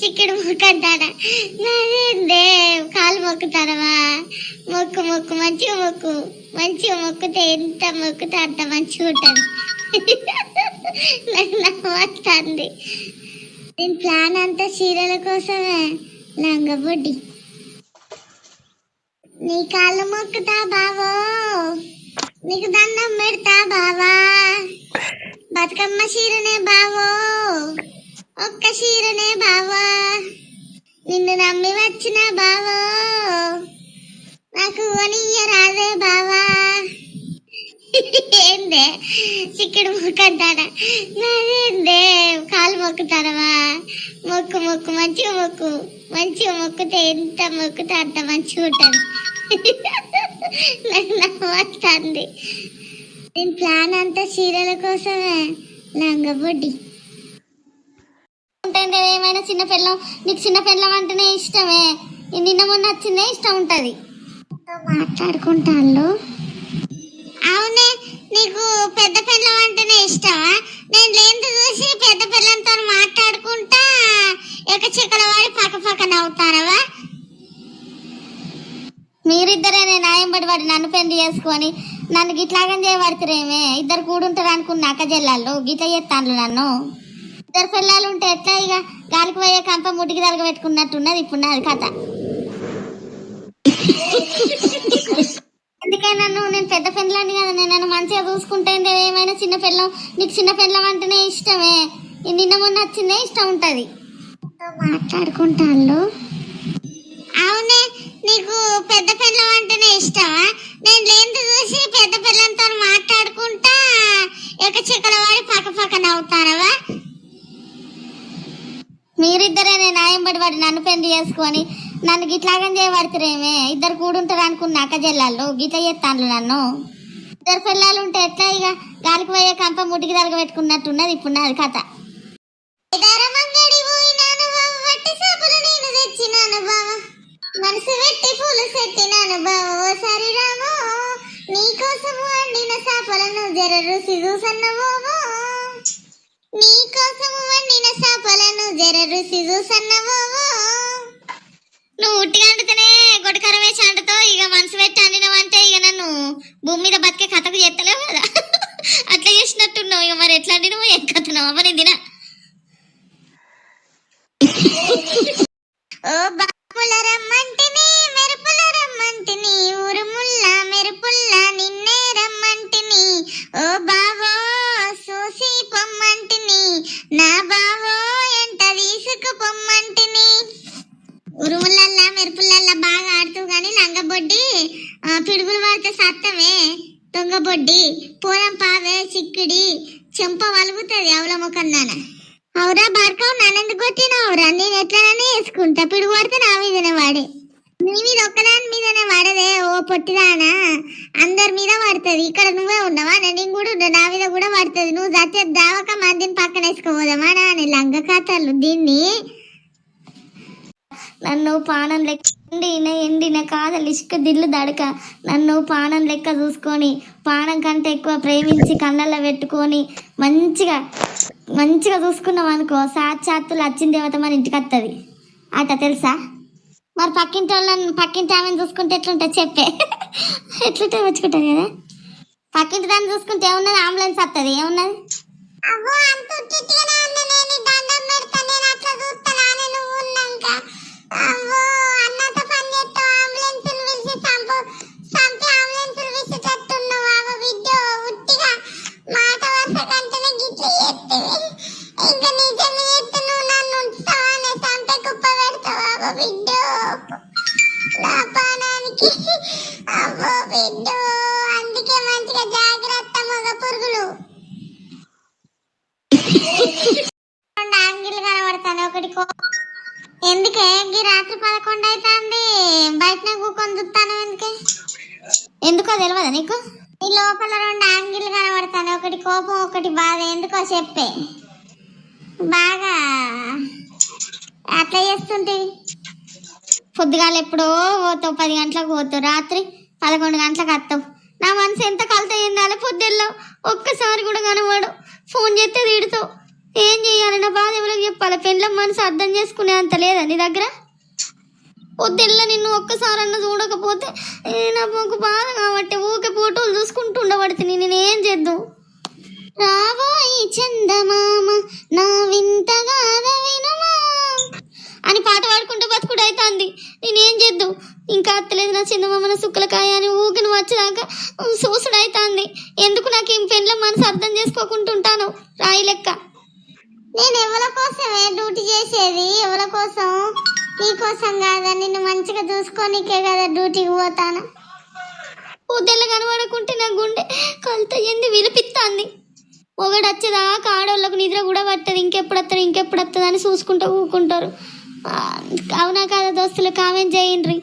చిక్కుడు మొక్కంటాడా అదేందే కాలు మొక్కుతాడవా మొక్కు మొక్కు మంచిగా మొక్కు. మంచిగా మొక్కుతే ఎంత మొక్కుతే అంత మంచిగా ఉంటుంది. నాకు నవ్వుతుంది నేను ప్లాన్ అంతా చీరల కోసమే. లంగబొడ్డి నీ కాళ్ళు మొక్కుతా బావో? నీకు దండం పెడతా బావా? బతుకమ్మ చీరనే బావో? ఒక్క చీరనే బావా. నిన్ను నమ్మి వచ్చిన బావో. నాకు కొనియ్య రాదే బావా. ఏందే? చిక్కుడు మొక్కంటాడా? నాదేందే? కాలు మొక్కుతాడవా మొక్కు మొక్కు మంచిగా మొక్కు. మంచిగా మొక్కుతే ఎంత మొక్కుతే అంత మంచిగా ఉంటుంది నాకు నేను ప్లాన్ అంతా చీరల కోసమే. లంగబొడ్డి చిన్న పిల్లం నీకు చిన్న పిల్లం అంటేనే ఇష్టమే. నిన్న మొన్న వచ్చిందే ఇష్టం ఉంటుంది. మాట్లాడుకుంటాను. అవునే నీకు పెద్ద పిల్లం అంటేనే ఇష్టమా? నేను లేంది చూసి పెద్ద పిల్లంతో మాట్లాడుకుంటా ఒక చిక్కల వాడి పక్క పక్క నవ్వుతారవా మీరిద్దరే నేను పడి వాడి నన్ను పెళ్ళి చేసుకొని నన్ను గిట్లాగం చేయబడుతురేమే. ఇద్దరు కూడుంటారు అనుకున్న అక్క జిల్లాల్లో గిట్ల చేస్తాను నన్ను. ఇద్దరు పిల్లలు ఉంటే ఎట్లా ఇక గాలికి పోయే కంప ముటికి తలగ పెట్టుకున్నట్టున్నది ఇప్పుడు నాది కథ. అందుకే నన్ను నేను పెద్ద పిల్లని కదా నేను నన్ను మంచిగా చూసుకుంటే ఏమైనా చిన్న పిల్లం నీకు చిన్న పిల్లం అంటేనే ఇష్టమే. నిన్న మొన్న వచ్చిందే ఇష్టం ఉంటుంది. మాట్లాడుకుంటాను అవునే నీకు పెద్ద పిల్లం అంటేనే ఇష్టమా? నేను లేని చూసి పెద్ద పిల్లంతో మాట్లాడుకుంటా ఒక చిక్కల వాడి పక్క పక్క నవ్వుతారవా మీరిద్దరే నేను న్యాయం పడి వాడి నన్ను పెళ్ళి చేసుకొని నన్ను గిట్లాగం చేయబడుతురేమే. ఇద్దరు కూడుంటారు అనుకున్న అక్క జిల్లాల్లో గిట్ల చేస్తాను నన్ను. ఇద్దరు పిల్లలు ఉంటే ఎట్లా ఇక గాలికి పోయే కంప ముటికి తలగబెట్టుకున్నట్టున్నది ఇప్పుడు నాది కథ. మనసు పెట్టి పూలు సెట్టినాను బావ. ఓసారి రామో నీ కోసము వండిన చేపలను జర రుచి చూసన్నవోమో నీ కోసము వండిన చేపలను జర రుచి చూసన్నవోమో నువ్వు ఉట్టిగా అంటుతేనే గొడకర వేసి అంటుతో ఇక మనసు పెట్టి అండినవంటే ఇక నన్ను భూమి మీద బతికే కథకు చెత్తలేవు కదా. అట్లా చేసినట్టున్నావు ఇక మరి ఎట్లా అండినవు ఏం కథనావు అమ్మ నేను తినా ఓ నా బావో ఎంత తీసుకుపోమ్మంటిని ఉరుములల్లా మెరుపులల్లా బాగా ఆడుతూ కానీ లంగబొడ్డి ఆ, పిడుగులు పడితే సత్తమే. దొంగబొడ్డి పూరం పావే చిక్కిడి చెంప వలుగుతుంది అవల ముఖందాన. అవురా బార్కవ్ నన్నెందుకు వచ్చినావురా నేను ఎట్లనని వేసుకుంటా. పిడుగు పడితే నా మీదనే వాడే. పొట్టిదానా? అందరి మీద పడుతుంది. ఇక్కడ నువ్వే ఉన్నావా నేను కూడా నా మీద కూడా పడుతుంది. నువ్వు చచ్చే దావక మందిని పక్కన వేసుకోపోదామా నా నీ లంగ కథలు దీన్ని? నన్ను పానం లెక్క ఎండిన ఎండిన కాదలు ఇసుక దిల్లు దడక. నన్ను పానం లెక్క చూసుకొని పానం కంటే ఎక్కువ ప్రేమించి కళ్ళల్లో పెట్టుకొని మంచిగా మంచిగా చూసుకున్నాం అనుకో సాక్షాత్తులు వచ్చిన దేవత మన ఇంటికి వస్తుంది అట తెలుసా? మరి పక్కింటి వాళ్ళని పక్కింటి ఆమెను చూసుకుంటే ఎట్లుంటుంది చెప్పే. ఎట్లుంటే వచ్చుకుంటుంది కదా? పక్కింటి దాన్ని చూసుకుంటే ఏమున్నది? అంబులెన్స్ వస్తుంది ఏమున్నది? అవ్వో అంబులెన్స్ ఇంకా చేస్తే నువ్వు నన్ను ఉంచుతావా చంపే కుప్ప పెడతావు అవ్వ నా పానానికి అందుకే మంచిగా జాగ్రత్త మగ పురుగులు. రెండు ఆంగిల్ కనబడతాను ఒకటి కో ఎందుకే? ఈ రాత్రి పదకొండు అవుతుంది బయటనే కూకొని చూస్తాను ఎందుకే? ఎందుకో తెలియదా నీకు? ఈ లోపల రెండు ఆంగిల్ కనబడతాను ఒకటి కోపం ఒకటి బాధ. ఎందుకో చెప్పే? బాగా అట్లా చేస్తుంటే పొద్దుగాల ఎప్పుడో పోతావు పది గంటలకు పోతావు రాత్రి పదకొండు గంటలకు వస్తావు. నా మనసు ఎంత కలత చెందాలి పొద్దుల్లో ఒక్కసారి కూడా కనబడు ఫోన్ చేస్తే తిడుతావు. ఏం చేయాలి నా బాధ ఎవరికి చెప్పాలి? పెండ్ల మనసు అర్థం చేసుకునే అంత లేదా నీ దగ్గర? పొద్దుల్ల నిన్ను ఒక్కసారన్నా చూడకపోతే నా నాకు ఒక బాధ కాబట్టి ఊకే ఫోటోలు చూసుకుంటూ ఉండబడితే నేనేం చేద్దాం? రాబోయి చందమామ నా వింతగా పాడుకుంటూ బతుకుడు అవుతుంది నేనేం చేద్దాం? ఇంకా అత్తలేదు నా నా సుక్కలకాయ అని నువ్వు వచ్చేదాకా సూసుడు అవుతుంది ఎందుకు నాకు ఏం పెళ్ళ మనసు అర్థం చేసుకోకుండా ఉంటాను రాయి లెక్క. నేను ఎవరి కోసమే డ్యూటీ చేసేది? ఎవరి కోసం? నీ కోసం కాదా? నిన్ను మంచిగా చూసుకోనికే కదా డ్యూటీకి పోతాను. ఉదయం కనబడకుంటే నా గుండె కలుత ఎంది విలిపిస్తాంది ఒకడు వచ్చేదాకా ఆడవాళ్ళకు నిద్ర కూడా పట్టదు. ఇంకెప్పుడు వస్తారు ఇంకెప్పుడు వస్తుంది అని చూసుకుంటూ ఊకుంటారు. అవునా కదా దోస్తులు? కామెంట్ చేయండి.